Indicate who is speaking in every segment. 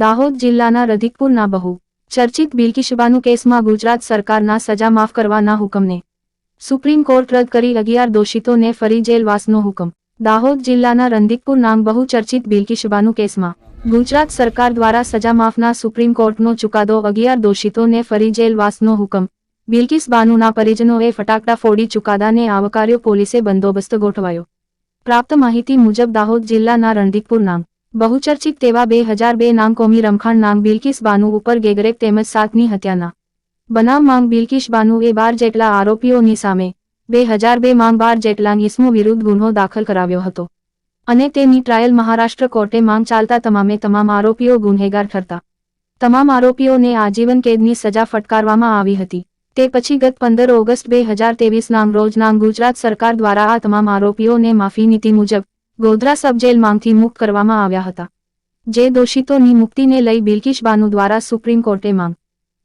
Speaker 1: દાહોદ જિલ્લાના રધિકપુરના બહુ ચર્ચિત બિલકિશબાનુ કેસમાં ગુજરાત સરકારના સજા માફ કરવાના હુકમને સુપ્રીમ કોર્ટ રદ કરી અગિયાર દોષિતોને ફરી જેલવાસનો હુકમ. દાહોદ જિલ્લાના રંધિકપુર નામ બહુ ચર્ચિત બિલકિશબાનુ કેસમાં ગુજરાત સરકાર દ્વારા સજા માફના સુપ્રીમ કોર્ટનો ચુકાદો અગિયાર દોષિતોને ફરી જેલવાસનો હુકમ. બિલકિસ બાનુના પરિજનોએ ફટાકડા ફોડી ચુકાદાને આવકાર્યો પોલીસે બંદોબસ્ત ગોઠવાયો. પ્રાપ્ત માહિતી મુજબ દાહોદ જિલ્લાના રણધિકપુર નામ બહુચર્ચિત તેવા બે હજાર બે નામ કોમી રમખાણ નામ બિલકિસ બાનુ ઉપર ગેગરેક તેમજ સાતની હત્યાના બનાવ માંગ બિલકિશ બાનુ એ બાર જેટલા આરોપીઓની સામે બે હજાર બે માંગ બાર જેટલા ઇસમો વિરુદ્ધ ગુનો દાખલ કરાવ્યો હતો. અને તેની ટ્રાયલ મહારાષ્ટ્ર કોર્ટે માંગ ચાલતા તમામે તમામ આરોપીઓ ગુન્હેગાર ઠરતા. તમામ આરોપીઓને આજીવન કેદની સજા ફટકારવામાં આવી હતી. તે પછી ગત પંદર ઓગસ્ટ બે હજાર તેવીસ નામ રોજ નામ ગુજરાત સરકાર દ્વારા આ તમામ આરોપીઓને માફી નીતિ મુજબ ગોધરા સબજેલમાંથી મુક્ત કરવામાં આવ્યા હતા. જે દોષિતોની મુક્તિને લઈ બિલકિશ બાનુ દ્વારા સુપ્રીમ કોર્ટે માંગ.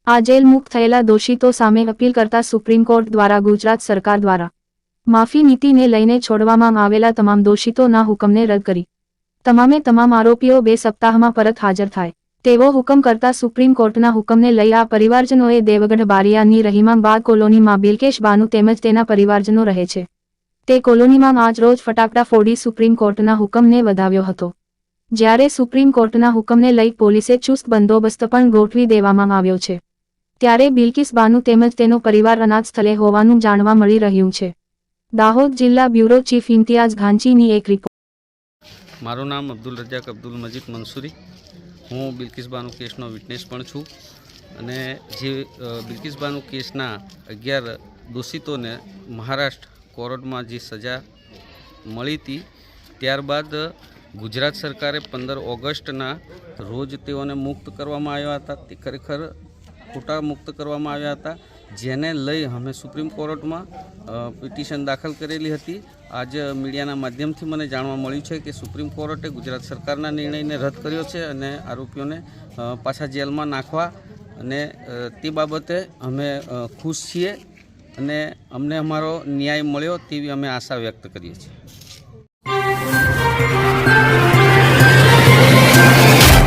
Speaker 1: આ જેલ મુક્ત થયેલા દોષિતો સામે અપીલ કરતા સુપ્રીમ કોર્ટ દ્વારા ગુજરાત સરકાર દ્વારા માફી નીતિને લઈને છોડવામાં આવેલા તમામ દોષિતોના હુકમને રદ કરી. તમામે તમામ આરોપીઓ બે સપ્તાહમાં પરત હાજર થાય. તેવો હુકમ કરતા સુપ્રીમ કોર્ટના હુકમને લઈ આ પરિવારજનોએ દેવગઢ બારિયાની રહીમાબાદ કોલોનીમાં બિલકેશ બાનુ તેમજ તેના પરિવારજનો રહે છે. તે કોલોનીમાં આજ ફટાકડા ફોડી સુપ્રીમ કોર્ટના હુકમને વધાવ્યો હતો. જ્યારે સુપ્રીમ કોર્ટના હુકમને લઈ પોલીસે ચુસ્ત બંદોબસ્ત પણ ગોઠવી દેવામાં આવ્યો છે. ત્યારે બિલકિસ બાનુ તેમજ તેનો પરિવાર અનાજ સ્થળે હોવાનું જાણવા મળી રહ્યું છે. દાહોદ જિલ્લા બ્યુરો ચીફ ઇમ્તિયાઝ ઘાંચીની એક રિપોર્ટ.
Speaker 2: મારું નામ અબ્દુલ રજાક અબ્દુલ મજીદ મંસૂરી. હું બિલકિસ બાનુ કેસનો વિટનેસ પણ છું અને જે બિલકિસ બાનુ કેસના અગિયાર દોષિતોને મહારાષ્ટ્ર કોર્ટમાં જે સજા મળી હતી, ત્યારબાદ ગુજરાત સરકારે પંદર ઓગસ્ટના રોજ તેઓને મુક્ત કરવામાં આવ્યા હતા. તે ખરેખર ખોટા મુક્ત કરવામાં આવ્યા હતા, જેને લઈ અમે સુપ્રીમ કોર્ટમાં પિટિશન દાખલ કરેલી હતી. આજ મીડિયાના માધ્યમથી મને જાણવા મળ્યું છે કે સુપ્રીમ કોર્ટે ગુજરાત સરકારના નિર્ણયને રદ કર્યો છે અને આરોપીઓને પાછા જેલમાં નાખવા અને તે બાબતે અમે ખુશ છીએ. અને અમને અમારો ન્યાય મળ્યો તેવી અમે આશા વ્યક્ત કરીએ છીએ.